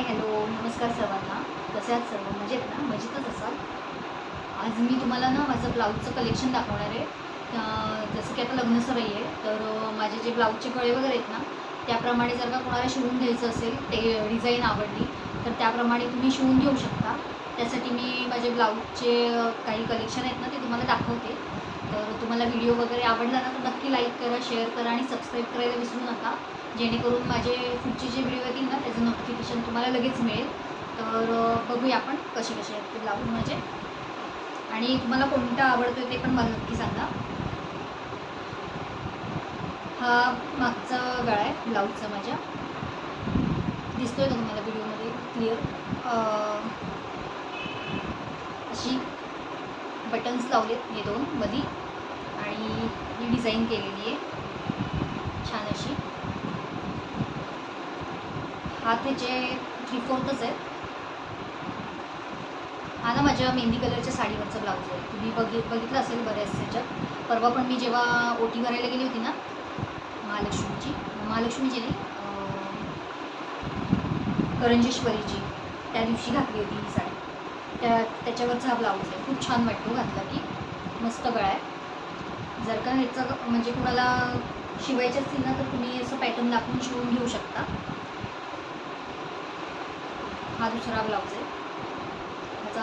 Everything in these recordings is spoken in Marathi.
हाय हॅलो नमस्कार सर्वांना. कसे आहात सर्व? मजेत ना? मजेतच असाल? आज मी तुम्हाला ना माझं ब्लाऊजचं कलेक्शन दाखवणार आहे. जसं की आता लग्नसराई आहे तर माझे जे ब्लाऊजचे गळे वगैरे आहेत ना त्याप्रमाणे जर का कोणाला शिवून घ्यायचं असेल ते डिझाईन आवडली तर त्याप्रमाणे तुम्ही शिवून घेऊ शकता. त्यासाठी मी माझे ब्लाऊजचे काही कलेक्शन आहेत ना ते तुम्हाला दाखवते. तर तुम्हाला व्हिडिओ वगैरे आवडला ना तर नक्की लाईक करा शेअर करा आणि सबस्क्राईब करायला विसरू नका. जेणेकरून माझे पुढचे जे व्हिडिओ येतील ना त्याचं नोटिफिकेशन तुम्हाला लगेच मिळेल. तर बघूया आपण कसे कसे आहेत ते ब्लाऊज माझे. आणि तुम्हाला कोणता आवडतो ते पण मला नक्की सांगा. हा मागचा गळा आहे ब्लाऊजचा माझ्या. दिसतोय का तुम्हाला व्हिडिओमध्ये क्लिअर अशी बटन्स लावलेत हे दोन मधी. आणि ही डिझाईन केलेली आहे. छान अशी. हा त्याचे थ्री फोर्थच आहे हा ना माझ्या मेहंदी कलरच्या साडीवरचा ब्लाऊज आहे. तुम्ही बघित बघितलं असेल बऱ्याच ह्याच्यात. परवा पण मी जेव्हा ओटी भरायला गेली होती ना महालक्ष्मीची महालक्ष्मीची नाही करंजेश्वरीची त्या दिवशी घातली होती ही साडी. त्या त्याच्यावरचा हा ब्लाऊज आहे खूप छान वाटतो घातला की मस्त गळा आहे. जर का ह्याचं म्हणजे कुणाला शिवायचे असतील ना तर तुम्ही असं पॅटर्न दाखवून शिवून घेऊ शकता. हा दुसरा ब्लाऊज आहे. ह्याचा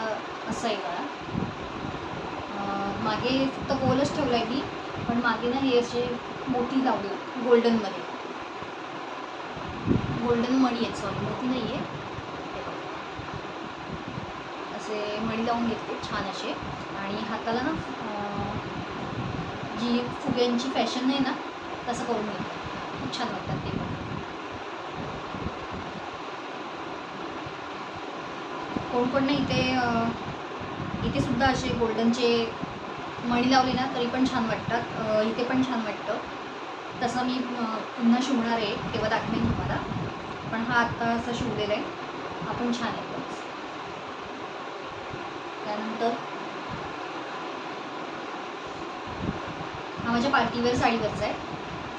असा आहे गळा मागे फक्त गोलच ठेवला आहे मी पण मागे ना हे असे मोठी लावली गोल्डनमध्ये गोल्डन मणी आहेत सॉरी मोठी नाही आहे असे मणी लावून घेतले छान असे. आणि हाताला ना जी फुग्यांची फॅशन आहे ना तसं करून घेतलं. खूप छान वाटतात ते पण. कोण कोण नाही इथे इथे सुद्धा असे गोल्डनचे मणी लावले ना तरी पण छान वाटतात. इथे पण छान वाटतं. तसं मी पुन्हा शिवणार आहे तेव्हा दाखवेन तुम्हाला. पण हा आत्ता असं शिवलेला आहे. हा पण छान आहे. त्यानंतर हा माझ्या पार्टीवेअर साडीवरचा आहे.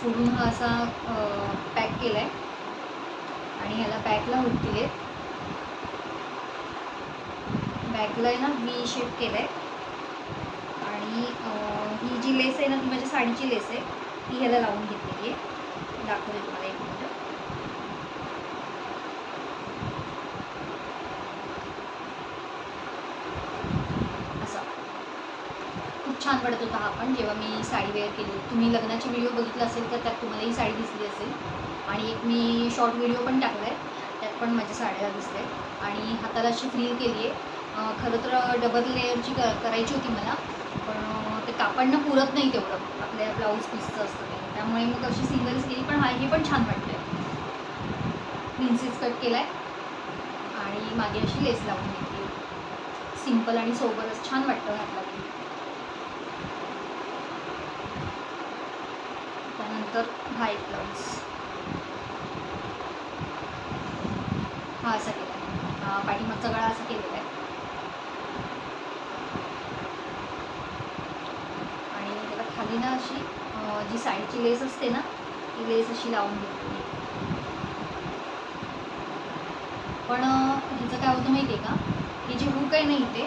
पुढून हा असा पॅक केला आहे आणि ह्याला बॅकला हुक दिले बॅकला आहे ना वी शेप केला आहे आणि ही जी लेस आहे ना ती माझ्या साडीची लेस आहे. ती ह्याला लावून घेतलेली आहे. दाखवते तुम्हाला एक मिनटं असा खूप छान पडत होता हा पण. जेव्हा मी साडी वेअर केली. तुम्ही लग्नाची व्हिडिओ बघितला असेल तर त्यात तुम्हाला ही साडी दिसली असेल. आणि एक मी शॉर्ट व्हिडिओ पण टाकला आहे त्यात पण माझ्या साड्या दिसते आणि हाताला अशी फ्रील केली आहे. खरं तर डबल लेअरची क करायची होती मला. पण ते कापडनं पुरत नाही तेवढं. आपल्या ब्लाऊज पीसचं असतं ते. त्यामुळे मग अशी सिंगल्स केली. पण हा हे पण छान वाटतं आहे प्रिन्सेस कट केला आहे आणि मागे अशी लेस लावून घेतली. सिंपल आणि सोबरच छान वाटतं घातला की. त्यानंतर हा एक ब्लाऊज हा असा केला आहे. पाठीमागचा गळा असा केलेला आहे. आणि त्याला खाली ना अशी जी साईडची लेस असते ना ती लेस अशी लावून घेतली पण हिचं काय होतं माहिती आहे का? ही जी हुक आहे ना इथे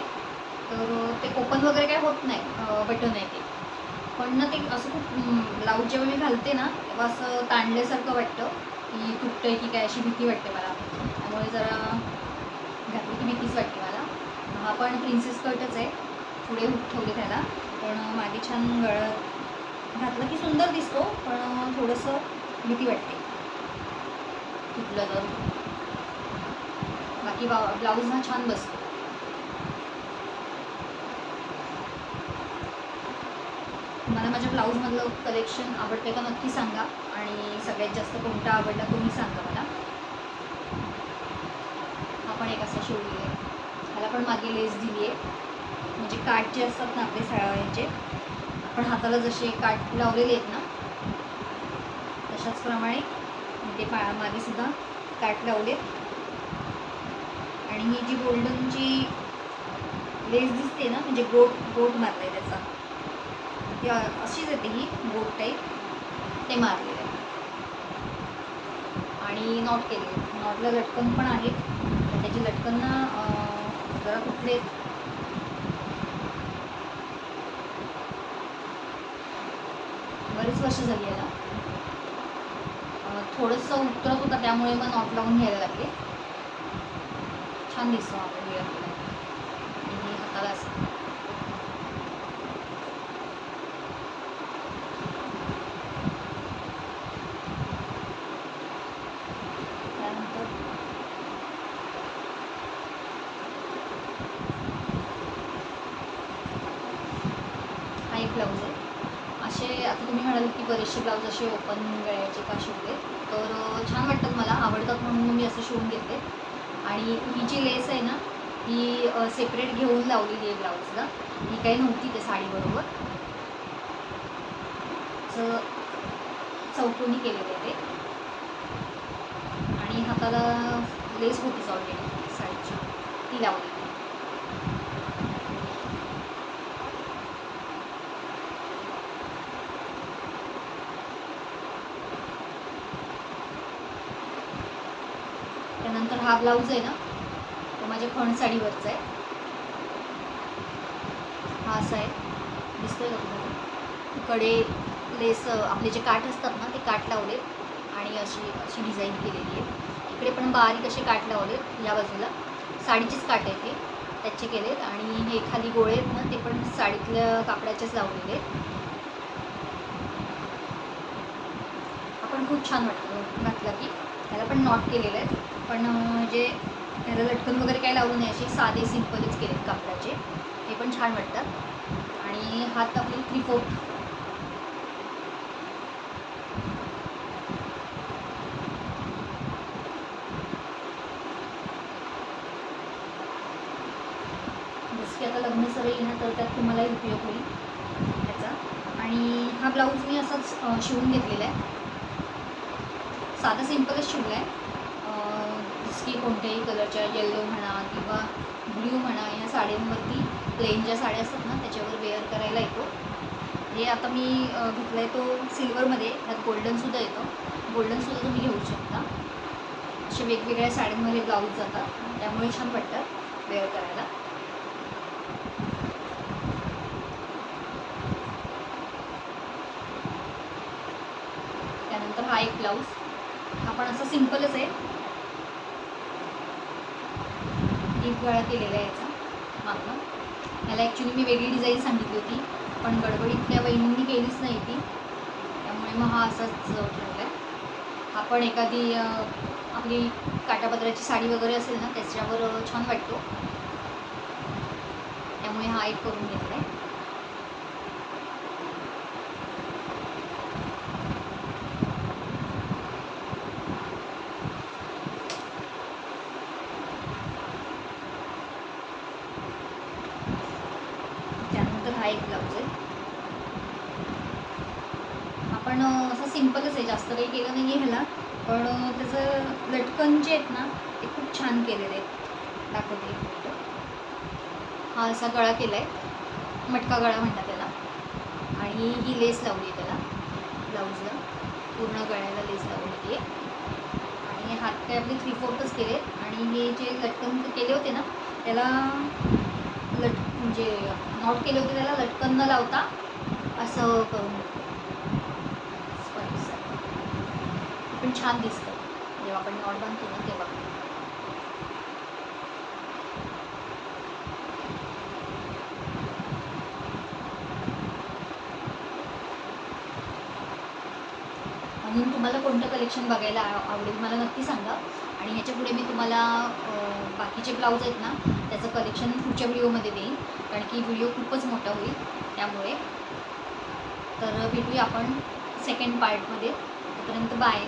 तर ते ओपन वगैरे काय होत नाही बटन आहे ते. पण ना ते असं खूप ब्लाऊज जेव्हा मी घालते ना तेव्हा असं ताणल्यासारखं वाटतं की तुटतंय की काय अशी भीती वाटते मला. त्यामुळे जरा घातली की भीतीच वाटते मला. हा पण प्रिन्सेस कटच आहे. पुढे हुक ठेवले त्याला. पण मागे छान गळं घातलं की सुंदर दिसतो पण थोडंसं भीती वाटते. तुटलं तर. बाकी बा ब्लाऊज हा छान बसतो मला माझ्या ब्लाऊजमधलं कलेक्शन आवडते का नक्की सांगा. आणि सगळ्यात जास्त कोणता आवडला तुम्ही सांगा मला. हा पण एक असा शिवली आहे ह्याला पण मागे लेस दिली आहे म्हणजे काठ जे असतात ना आपले सळावळ्यांचे आपण हाताला जसे काठ लावलेले आहेत ना तशाच प्रमाणे ते पा मागे सुद्धा काठ लावले आणि ही जी गोल्डनची लेस दिसते ना म्हणजे गोट गोट मारला आहे त्याचा. ती अशीच येते ही बोट टाईप ते मारलेलं आहे. आणि नॉट केले नॉटला लटकन पण आहेत तर त्याची लटकन ना जरा कुठले बरीच वर्ष झाली याला. थोडंसं उतरत होता त्यामुळे मग नॉट लावून घ्यायला लागले. छान दिसतो आपण वेळ आणि हे हाताला असं त्यानंतर हा एक ब्लाऊज आहे असे आता तुम्ही म्हणाल की बरेचसे ब्लाऊज असे ओपन गळ्याचे का शिवले तर छान वाटतात मला आवडतात म्हणून मी असं शिवून घेते. आणि ही जी लेस आहे ना ही सेपरेट घेऊन लावलेली आहे ब्लाऊजला ही काही नव्हती त्या साडीबरोबर असं चौकोनी केलेलं आहे ते. आणि हाताला लेस होतीच ऑलरेडी साडीची. ती लावलेली. त्यानंतर हा ब्लाऊज आहे ना तो माझ्या फण साडीवरचा आहे. हा असा आहे. दिसतोय का तुम्हाला? कडे लेस आपले जे काठ असतात ना ते काठ लावले आणि अशी अशी डिझाईन केलेली आहे. इकडे पण बारीक असे काठ लावले या बाजूला. साडीचेच काठ आहेत ते त्याचे केलेत आणि हे खाली गोळे आहेत ना ते पण साडीतल्या कापडाचेच लावलेले आहेत. आपण खूप छान वाटतं घातला की त्याला पण नॉट केलेलं आहे. पण जे म्हणजे त्याला लटकन वगैरे काही लावू नये असे साधे सिम्पलच केलेत कापडाचे. हे पण छान वाटतात आणि हात आपली थ्री फोर्थ जसं की आता लग्न सर येईल ना तर त्यात तुम्हालाही उपयोग होईल त्याचा. आणि हा ब्लाऊज मी असाच शिवून घेतलेला आहे. साधा सिम्पलच शिवला आहे जसं की कोणत्याही कलरच्या येल्लो म्हणा किंवा ब्ल्यू म्हणा या साड्यांवरती प्लेन ज्या साड्या असतात ना त्याच्यावर वेअर करायला येतो. हे आता मी घेतला आहे तो सिल्वरमध्ये त्यात गोल्डनसुद्धा येतो. गोल्डनसुद्धा तुम्ही घेऊ शकता. असे वेगवेगळ्या साड्यांमध्ये ब्लाऊज जातात. त्यामुळे छान वाटतात वेअर करायला. त्यानंतर हा एक ब्लाऊज हा पण असा सिम्पलच आहे. एक गळा केलेला आहे याचा मागं. याला ॲक्च्युली मी वेगळी डिझाईन सांगितली होती पण गडबडीतल्या वहिनींनी केलीच नाही ती. त्यामुळे मग हा असाच ठेवला आहे हा पण एखादी आपली काटापत्राची साडी वगैरे असेल ना त्याच्यावर छान वाटतो. त्यामुळे हा एक करून घेतला आहे त्यानंतर एक ब्लाऊज आहे आपण असं सिम्पलच आहे जास्त काही केलं नाही आहे ह्याला पण त्याचं लटकन जे आहेत ना ते खूप छान केलेले आहेत. दाखवते एक हा असा गळा केला आहे मटका गळा म्हणतात त्याला. आणि ही लेस लावली आहे त्याला. ब्लाऊजला पूर्ण गळ्याला लेस लावलेली आहे. आणि हात काय आपले थ्री फोर्थच केले. आणि हे जे लटकन केले होते ना त्याला लट म्हणजे नॉट केलं की त्याला लटकन न लावता असं करून पण छान दिसतं. जेव्हा आपण नॉट बांधतो ना तेव्हा म्हणून तुम्हाला कोणतं कलेक्शन बघायला आवडेल. मला नक्की सांगा. आणि ह्याच्या पुढे मी तुम्हाला बाकीचे ब्लाऊज आहेत ना त्याचं कलेक्शन पुढच्या व्हिडिओमध्ये देईन. कारण की व्हिडिओ खूपच मोठा होईल. त्यामुळे तर भेटूया आपण सेकंड पार्टमध्ये तोपर्यंत बाय